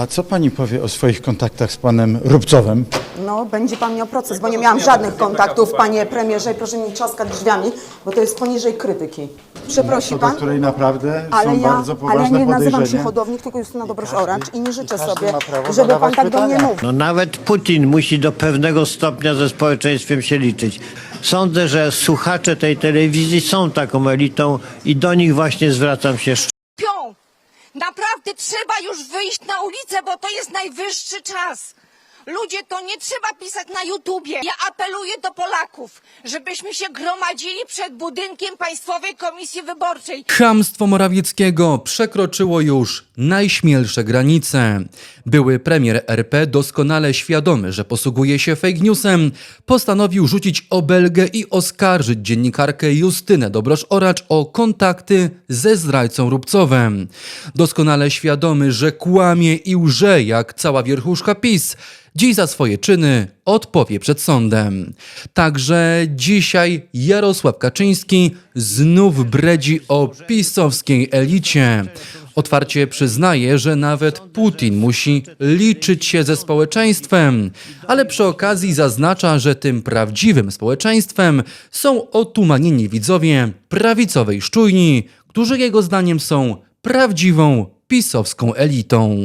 A co pani powie o swoich kontaktach z panem Rubcowem? No, będzie pan miał proces, bo nie miałam żadnych kontaktów, panie premierze, i proszę mi nie trzaskać drzwiami, bo to jest poniżej krytyki. Przeprosi do pan? której naprawdę Ale są ja, bardzo ale ja poważne nie nazywam się podejrzenia. hodownik, tylko Justyna Dobrosz-Oracz i nie życzę sobie, żeby pan tak do mnie mówił. No nawet Putin musi do pewnego stopnia ze społeczeństwem się liczyć. Sądzę, że słuchacze tej telewizji są taką elitą i do nich właśnie zwracam się pią. Naprawdę trzeba już wyjść na ulicę, bo to jest najwyższy czas. Ludzie, to nie trzeba pisać na YouTubie. Ja apeluję do Polaków, żebyśmy się gromadzili przed budynkiem Państwowej Komisji Wyborczej. Chamstwo Morawieckiego przekroczyło już najśmielsze granice. Były premier RP, doskonale świadomy, że posługuje się fake newsem, postanowił rzucić obelgę i oskarżyć dziennikarkę Justynę Dobrosz-Oracz o kontakty ze zdrajcą Rubcowem. Doskonale świadomy, że kłamie i łże jak cała wierchuszka PiS, dziś za swoje czyny odpowie przed sądem. Także dzisiaj Jarosław Kaczyński znów bredzi o pisowskiej elicie. Otwarcie przyznaje, że nawet Putin musi liczyć się ze społeczeństwem, ale przy okazji zaznacza, że tym prawdziwym społeczeństwem są otumanieni widzowie prawicowej szczujni, którzy jego zdaniem są prawdziwą pisowską elitą.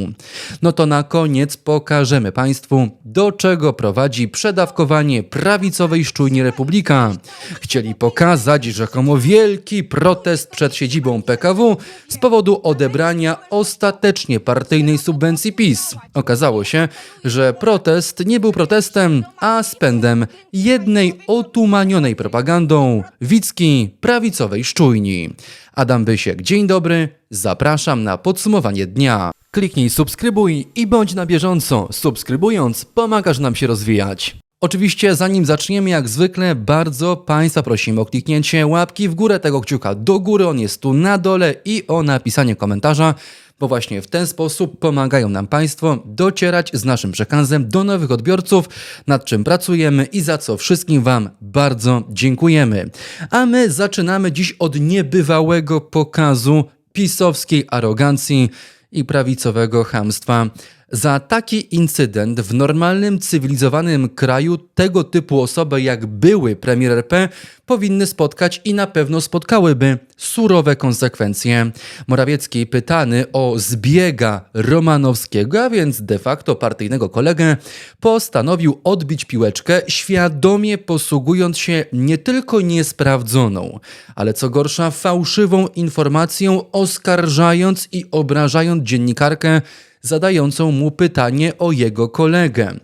No to na koniec pokażemy Państwu, do czego prowadzi przedawkowanie prawicowej szczujni Republika. Chcieli pokazać rzekomo wielki protest przed siedzibą PKW z powodu odebrania ostatecznie partyjnej subwencji PiS. Okazało się, że protest nie był protestem, a spędem jednej otumanionej propagandą Wicki prawicowej szczujni. Adam Bysiek, dzień dobry, zapraszam na podsumowanie dnia. Kliknij subskrybuj i bądź na bieżąco. Subskrybując, pomagasz nam się rozwijać. Oczywiście, zanim zaczniemy, jak zwykle, bardzo Państwa prosimy o kliknięcie łapki w górę tego kciuka do góry, on jest tu na dole i o napisanie komentarza, bo właśnie w ten sposób pomagają nam Państwo docierać z naszym przekazem do nowych odbiorców, nad czym pracujemy i za co wszystkim Wam bardzo dziękujemy. A my zaczynamy dziś od niebywałego pokazu pisowskiej arogancji i prawicowego chamstwa. Za taki incydent w normalnym, cywilizowanym kraju tego typu osoby jak były premier RP powinny spotkać i na pewno spotkałyby surowe konsekwencje. Morawiecki pytany o zbiega Romanowskiego, a więc de facto partyjnego kolegę, postanowił odbić piłeczkę, świadomie posługując się nie tylko niesprawdzoną, ale co gorsza fałszywą informacją, oskarżając i obrażając dziennikarkę zadającą mu pytanie o jego kolegę.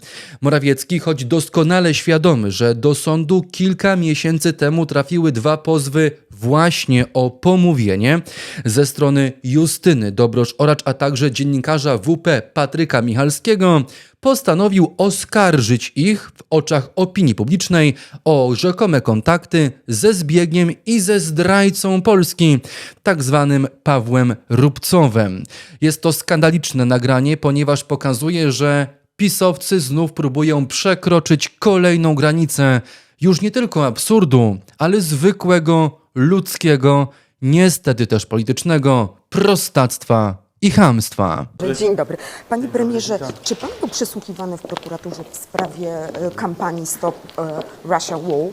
Morawiecki, choć doskonale świadomy, że do sądu kilka miesięcy temu trafiły dwa pozwy właśnie o pomówienie ze strony Justyny Dobrosz-Oracz, a także dziennikarza WP Patryka Michalskiego, postanowił oskarżyć ich w oczach opinii publicznej o rzekome kontakty ze zbiegiem i ze zdrajcą Polski, tak zwanym Pawłem Rubcowem. Jest to skandaliczne nagranie, ponieważ pokazuje, że pisowcy znów próbują przekroczyć kolejną granicę już nie tylko absurdu, ale zwykłego, ludzkiego, niestety też politycznego prostactwa i chamstwa. Dzień dobry. Panie premierze, czy pan był przesłuchiwany w prokuraturze w sprawie e, kampanii Stop e, Russia Wall?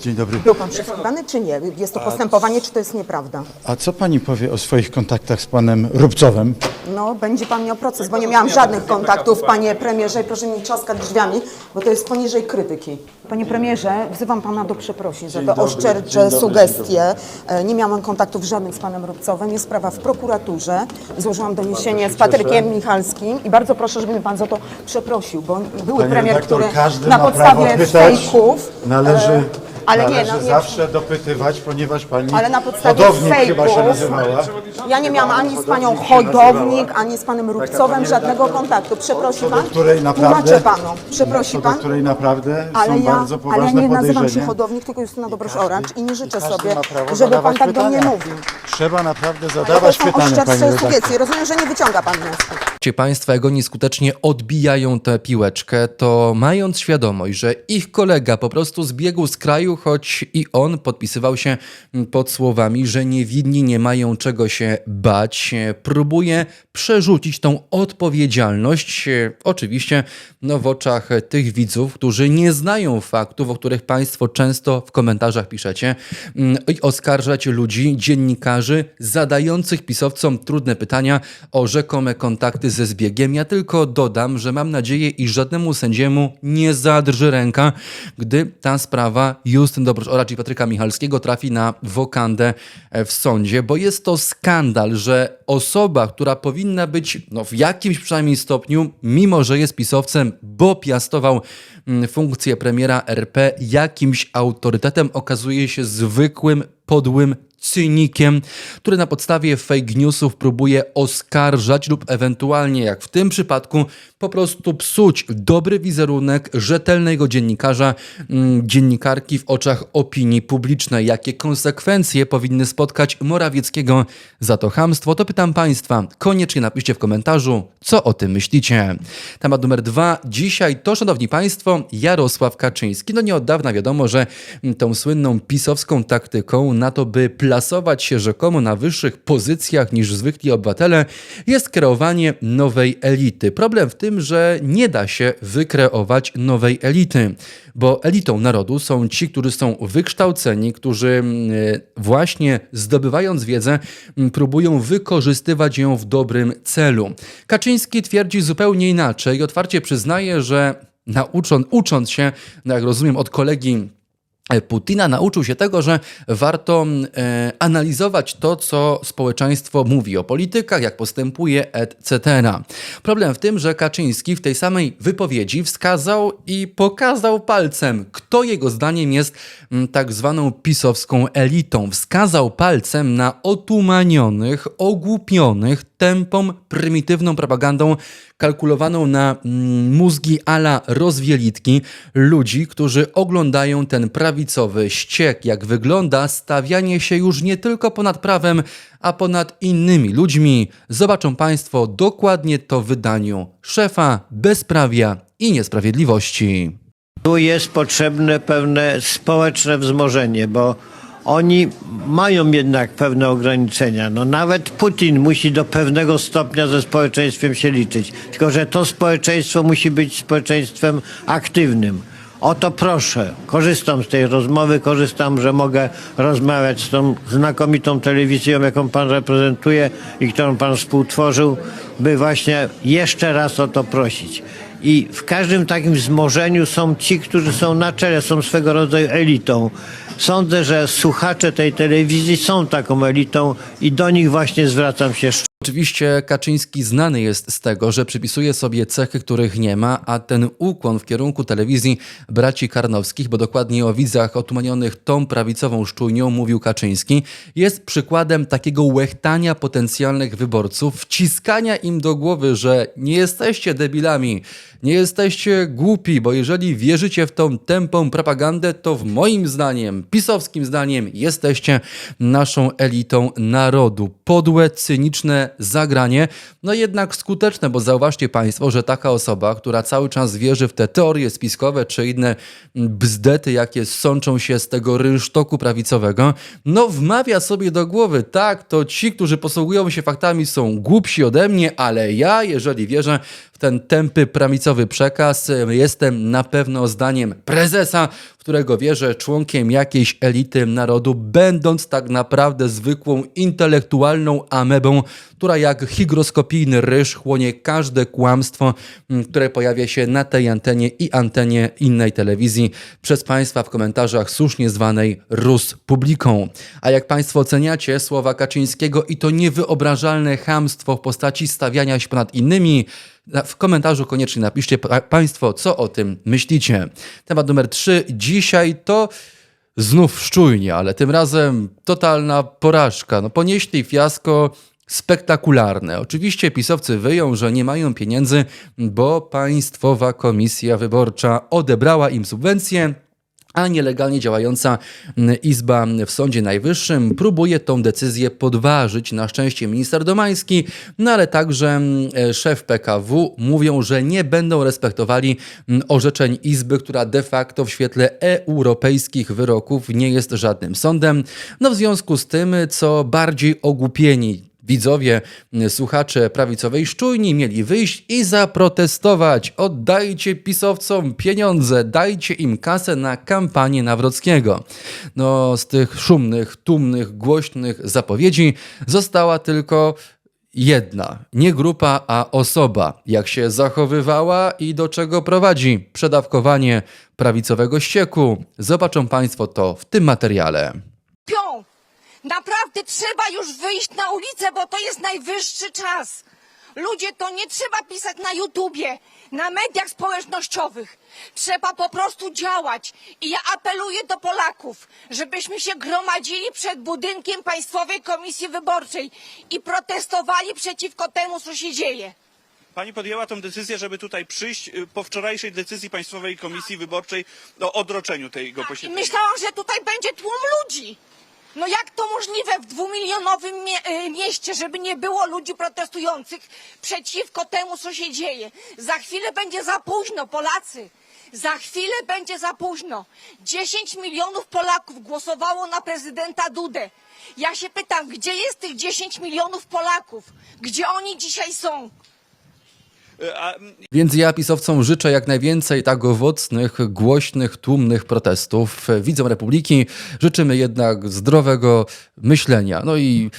Dzień dobry. Był pan przesłuchiwany czy nie? Jest to postępowanie, czy to jest nieprawda? A co pani powie o swoich kontaktach z panem Rubcowem? No, będzie pan miał proces, bo nie miałam żadnych kontaktów, panie premierze, i proszę mi trzaskać drzwiami, bo to jest poniżej krytyki. Panie premierze, wzywam pana do przeprosin za te dobry, oszczercze dobry, sugestie. E, Nie miałam kontaktów żadnych z panem Rubcowem. Jest sprawa w prokuraturze. Złożyłam doniesienie z Patrykiem Michalskim i bardzo proszę, żeby mi pan za to przeprosił, bo były Panie premier, redaktor, który każdy na ma podstawie pytać. fejków... Należy, e, ale nie, należy no, nie, zawsze dopytywać, ponieważ pani ale na podstawie hodownik chyba się fejków nazywała. ja nie miałam ani z panią Hodownik, ani z panem Rubcowem żadnego kontaktu. Przeprosi pan? której naprawdę, Tłumaczę panu. Przeprosi co do pan? której naprawdę Ale są ja, bardzo ale ja poważne nie nazywam się hodownik, tylko Justyna Dobrosz-Oracz i nie życzę Każdy sobie, ma prawo żeby pan zadawać tak do mnie pytania. mówił. Trzeba naprawdę Ale to zadawać są pytania, pani redaktor. Rozumiem, że nie wyciąga pan wniosków. Ci państwa, jak oni skutecznie odbijają tę piłeczkę, to mając świadomość, że ich kolega po prostu zbiegł z kraju, choć i on podpisywał się pod słowami, że niewinni nie mają czego się bać, próbuje przerzucić tą odpowiedzialność, e, oczywiście no, w oczach tych widzów, którzy nie znają faktów, o których państwo często w komentarzach piszecie, mm, i oskarżać ludzi, dziennikarzy, zadających pisowcom trudne pytania o rzekome kontakty ze zbiegiem. Ja tylko dodam, że mam nadzieję, iż żadnemu sędziemu nie zadrży ręka, gdy ta sprawa Justyn Dobrosz-Oracz i Patryka Michalskiego trafi na wokandę w sądzie, bo jest to skandal, że osoba, która powinna być no, w jakimś przynajmniej stopniu, mimo że jest pisowcem, bo piastował mm, funkcję premiera RP, jakimś autorytetem okazuje się zwykłym, podłym cynikiem, który na podstawie fake newsów próbuje oskarżać lub ewentualnie, jak w tym przypadku, po prostu psuć dobry wizerunek rzetelnego dziennikarza, mm, dziennikarki w oczach opinii publicznej. Jakie konsekwencje powinny spotkać Morawieckiego za to chamstwo? To pytam Państwa. Koniecznie napiszcie w komentarzu, co o tym myślicie. Temat numer dwa. Dzisiaj to, Szanowni Państwo, Jarosław Kaczyński. No nie od dawna wiadomo, że tą słynną pisowską taktyką na to, by plasować się rzekomo na wyższych pozycjach niż zwykli obywatele, jest kreowanie nowej elity. Problem w tym, że nie da się wykreować nowej elity, bo elitą narodu są ci, którzy są wykształceni, którzy mm, właśnie zdobywając wiedzę, mm, próbują wykorzystywać ją w dobrym celu. Kaczyński twierdzi zupełnie inaczej i otwarcie przyznaje, że naucząc, ucząc się, no jak rozumiem, od kolegi Putina nauczył się tego, że warto e, analizować to, co społeczeństwo mówi o politykach, jak postępuje, etc. Problem w tym, że Kaczyński w tej samej wypowiedzi wskazał i pokazał palcem, kto jego zdaniem jest m, tak zwaną pisowską elitą. Wskazał palcem na otumanionych, ogłupionych tempą, prymitywną propagandą kalkulowaną na mm, mózgi ala rozwielitki ludzi, którzy oglądają ten prawicowy ściek, jak wygląda stawianie się już nie tylko ponad prawem, a ponad innymi ludźmi. Zobaczą Państwo dokładnie to w wydaniu szefa bezprawia i niesprawiedliwości. Tu jest potrzebne pewne społeczne wzmożenie, bo oni mają jednak pewne ograniczenia. No nawet Putin musi do pewnego stopnia ze społeczeństwem się liczyć. Tylko, że to społeczeństwo musi być społeczeństwem aktywnym. O to proszę. Korzystam z tej rozmowy, korzystam, że mogę rozmawiać z tą znakomitą telewizją, jaką pan reprezentuje i którą pan współtworzył, by właśnie jeszcze raz o to prosić. I w każdym takim wzmożeniu są ci, którzy są na czele, są swego rodzaju elitą. Sądzę, że słuchacze tej telewizji są taką elitą i do nich właśnie zwracam się Oczywiście Kaczyński znany jest z tego, że przypisuje sobie cechy, których nie ma, a ten ukłon w kierunku telewizji braci Karnowskich, bo dokładnie o widzach otumanionych tą prawicową szczujnią mówił Kaczyński, jest przykładem takiego łechtania potencjalnych wyborców, wciskania im do głowy, że nie jesteście debilami, nie jesteście głupi, bo jeżeli wierzycie w tą tępą propagandę, to w moim zdaniem, pisowskim zdaniem, jesteście naszą elitą narodu. Podłe, cyniczne zagranie, no jednak skuteczne, bo zauważcie Państwo, że taka osoba, która cały czas wierzy w te teorie spiskowe czy inne bzdety, jakie sączą się z tego rynsztoku prawicowego, no wmawia sobie do głowy, tak, to ci, którzy posługują się faktami są głupsi ode mnie, ale ja, jeżeli wierzę w ten tępy prawicowy przekaz, jestem na pewno zdaniem prezesa, w którego wierzę, członkiem jakiejś elity narodu, będąc tak naprawdę zwykłą intelektualną amebą, która jak hygroskopijny ryż chłonie każde kłamstwo, m, które pojawia się na tej antenie i antenie innej telewizji przez Państwa w komentarzach słusznie zwanej Rus Publiką. A jak Państwo oceniacie słowa Kaczyńskiego i to niewyobrażalne chamstwo w postaci stawiania się ponad innymi, w komentarzu koniecznie napiszcie pa- Państwo, co o tym myślicie. Temat numer 3 dzisiaj to znów szczujnie, ale tym razem totalna porażka. No, ponieśli fiasko spektakularne. Oczywiście pisowcy wyją, że nie mają pieniędzy, bo Państwowa Komisja Wyborcza odebrała im subwencje a nielegalnie działająca mm, Izba w Sądzie Najwyższym próbuje tą decyzję podważyć. Na szczęście minister Domański, no ale także mm, e, szef PKW mówią, że nie będą respektowali mm, orzeczeń Izby, która de facto w świetle europejskich wyroków nie jest żadnym sądem. No w związku z tym, co bardziej ogłupieni Widzowie, słuchacze prawicowej szczujni mieli wyjść i zaprotestować. Oddajcie pisowcom pieniądze, dajcie im kasę na kampanię Nawrockiego. No, z tych szumnych, tłumnych, głośnych zapowiedzi została tylko jedna. Nie grupa, a osoba. Jak się zachowywała i do czego prowadzi przedawkowanie prawicowego ścieku. Zobaczą Państwo to w tym materiale. Pią! Naprawdę trzeba już wyjść na ulicę, bo to jest najwyższy czas. Ludzie, to nie trzeba pisać na YouTubie, na mediach społecznościowych. Trzeba po prostu działać. I ja apeluję do Polaków, żebyśmy się gromadzili przed budynkiem Państwowej Komisji Wyborczej i protestowali przeciwko temu, co się dzieje. Pani podjęła tę decyzję, żeby tutaj przyjść y, po wczorajszej decyzji Państwowej Komisji Wyborczej o odroczeniu tego I posiedzenia. myślałam, że tutaj będzie tłum ludzi. No jak to możliwe w dwumilionowym mie- y, mieście, żeby nie było ludzi protestujących przeciwko temu, co się dzieje? Za chwilę będzie za późno, Polacy. Za chwilę będzie za późno. 10 milionów Polaków głosowało na prezydenta Dudę. Ja się pytam, gdzie jest tych 10 milionów Polaków? Gdzie oni dzisiaj są? Więc ja pisowcom życzę jak najwięcej tak owocnych, głośnych, tłumnych protestów. Widzom Republiki życzymy jednak zdrowego myślenia. No i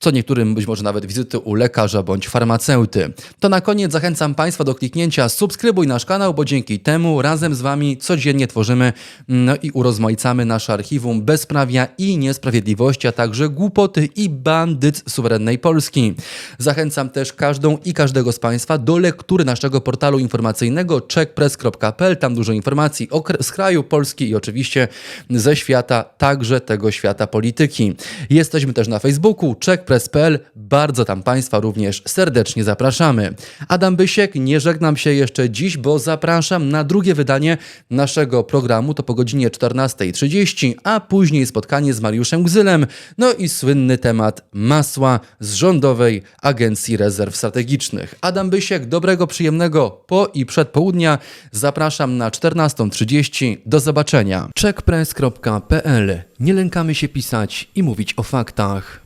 co niektórym być może nawet wizyty u lekarza bądź farmaceuty. To na koniec zachęcam Państwa do kliknięcia subskrybuj nasz kanał, bo dzięki temu razem z Wami codziennie tworzymy no i urozmaicamy nasze archiwum bezprawia i niesprawiedliwości, a także głupoty i bandyt suwerennej Polski. Zachęcam też każdą i każdego z Państwa do lektury naszego portalu informacyjnego checkpress.pl. Tam dużo informacji o, z kraju Polski i oczywiście ze świata, także tego świata polityki. Jesteśmy też na Facebooku checkpress.pl. Bardzo tam Państwa również serdecznie zapraszamy. Adam Bysiek, nie żegnam się jeszcze dziś, bo zapraszam na drugie wydanie naszego programu. To po godzinie 14.30, a później spotkanie z Mariuszem Gzylem. No i słynny temat masła z Rządowej Agencji Rezerw Strategicznych. Adam Bysiek, dobrego, przyjemnego po i przed południa. Zapraszam na 14.30. Do zobaczenia. checkpress.pl Nie lękamy się pisać i mówić o faktach.